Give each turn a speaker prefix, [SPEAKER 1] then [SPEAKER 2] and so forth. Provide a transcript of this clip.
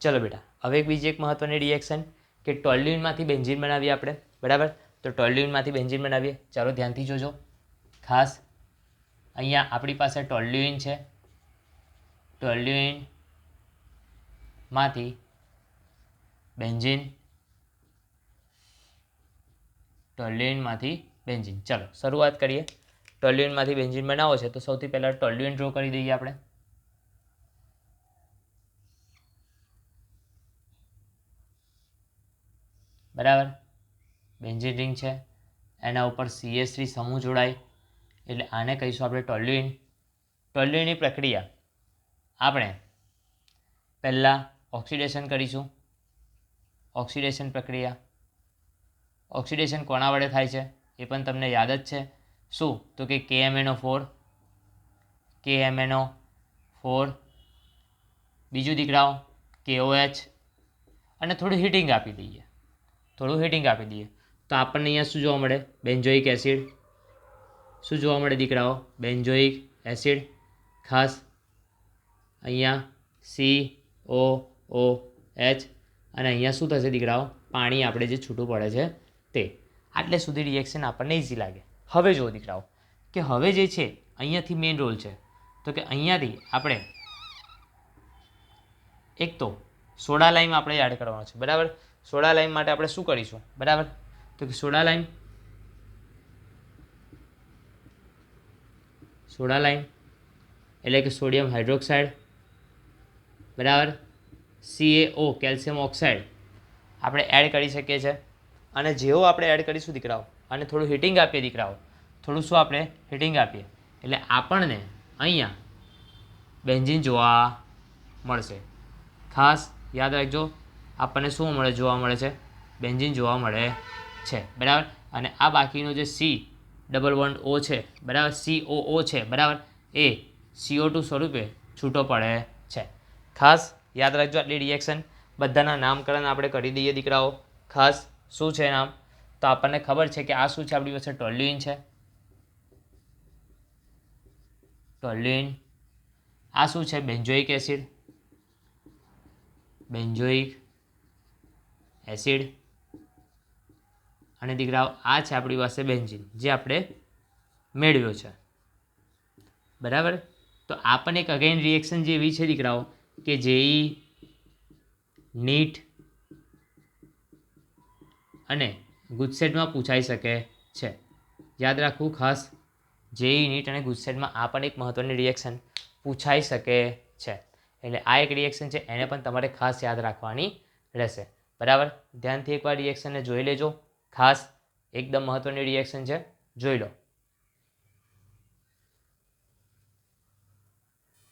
[SPEAKER 1] ચલો બેટા, હવે એક બીજી એક મહત્વની રિએક્શન કે ટોલ્યુનમાંથી બેન્ઝીન બનાવીએ આપણે, બરાબર? તો ટોલ્યુનમાંથી બેન્ઝીન બનાવીએ. ચાલો ધ્યાનથી જોજો. ખાસ, અહીંયા આપણી પાસે ટોલ્યુઇન છે. ટોલ્યુઇનમાંથી બેન્ઝીન ટોલ્યુઇનમાંથી બેન્ઝીન ચાલો, શરૂઆત કરીએ. ટોલ્યુઇનમાંથી બેન્ઝીન બનાવો છે, તો સૌથી પહેલાં ટોલ્યુઇન ડ્રો કરી દઈએ આપણે. બરાબર? બેન્ઝિન રિંગ છે. એના ઉપર સીએસ થ્રી સમૂહ જોડાય. એટલે આને કહીશું આપણે ટોલ્યુઇન. ટોલ્યુઇનની પ્રક્રિયા. આપણે પહેલાં ઓક્સિડેશન કરીશું. ઓક્સિડેશન પ્રક્રિયા. ઓક્સિડેશન કોના વડે થાય છે? એ પણ તમને યાદ જ છે. શું? તો કે K MNO four K MNO four બીજું દીકરાઓ કેઓએચ અને થોડું હીટિંગ આપી દઈએ. થોડું હીટિંગ આપી દઈએ. તો આપણને અહીંયા શું જોવા મળે? Benzoic acid. શું જોવા મળે દીકરાઓ? Benzoic acid. ખાસ અહીંયા સી ઓ ઓ એચ અને અહીંયા શું થશે દીકરાઓ? પાણી આપણે જે છૂટું પડે છે તે. આટલે સુધી રિએક્શન આપણને ઇઝી લાગે. હવે જુઓ દીકરાઓ, કે હવે જે છે, અહીંયાથી મેઇન રોલ છે. તો કે અહીંયાથી આપણે એક તો સોડા લાઈમ આપણે એડ કરવાનો છે, બરાબર? સોડા લાઈમ માટે આપણે શું કરીશું? બરાબર? તો કે સોડા લાઈમ સોડા લાઈમ એટલે કે સોડિયમ હાઇડ્રોક્સાઇડ, બરાબર? CAO calcium oxide. આપણે એડ કરી શકીએ છીએ. અને જેવો આપણે એડ કરીશું દીકરાઓ, અને થોડું હીટિંગ આપીએ દીકરાઓ, થોડું શું આપણે? હીટિંગ આપીએ. એટલે આપણને અહીંયા બેન્ઝીન જોવા મળશે. ખાસ યાદ રાખજો આપણને શું મળે, જોવા મળે છે? બેન્ઝીન જોવા મળે છે, બરાબર? અને આ બાકીનો જે સી ડબલ વન ઓ છે, બરાબર? સી ઓ ઓ છે, બરાબર? એ સીઓ ટુ સ્વરૂપે છૂટો પડે છે. ખાસ યાદ રાખજો આટલી રિએક્શન બધાના નામકરણ આપણે કરી દઈએ દીકરાઓ. ખાસ શું છે નામ? તો આપણને ખબર છે કે આ શું છે? આપણી પાસે ટોલ્યુઇન છે. ટોલ્યુઇન. આ શું છે? Benzoic acid. Benzoic acid. અને દીકરાઓ, આ છે આપણી પાસે બેન્ઝિન, જે આપણે મેળવ્યો છે. બરાબર? તો આ પણ એક અગેન રિએક્શન જે એવી છે દીકરાઓ, કે જેઈ નીટ અને ગુજસેટમાં પૂછાઈ શકે છે. યાદ રાખવું ખાસ જેઈ નીટ અને ગુજસેટમાં આ પણ એક મહત્ત્વની રિએક્શન પૂછાઈ શકે છે. એટલે આ એક રિએક્શન છે, એને પણ તમારે ખાસ યાદ રાખવાની રહેશે. બરાબર? ધ્યાનથી એકવાર રિએક્શનને જોઈ લેજો. ખાસ એકદમ મહત્ત્વની રિએક્શન છે જોઈ લો.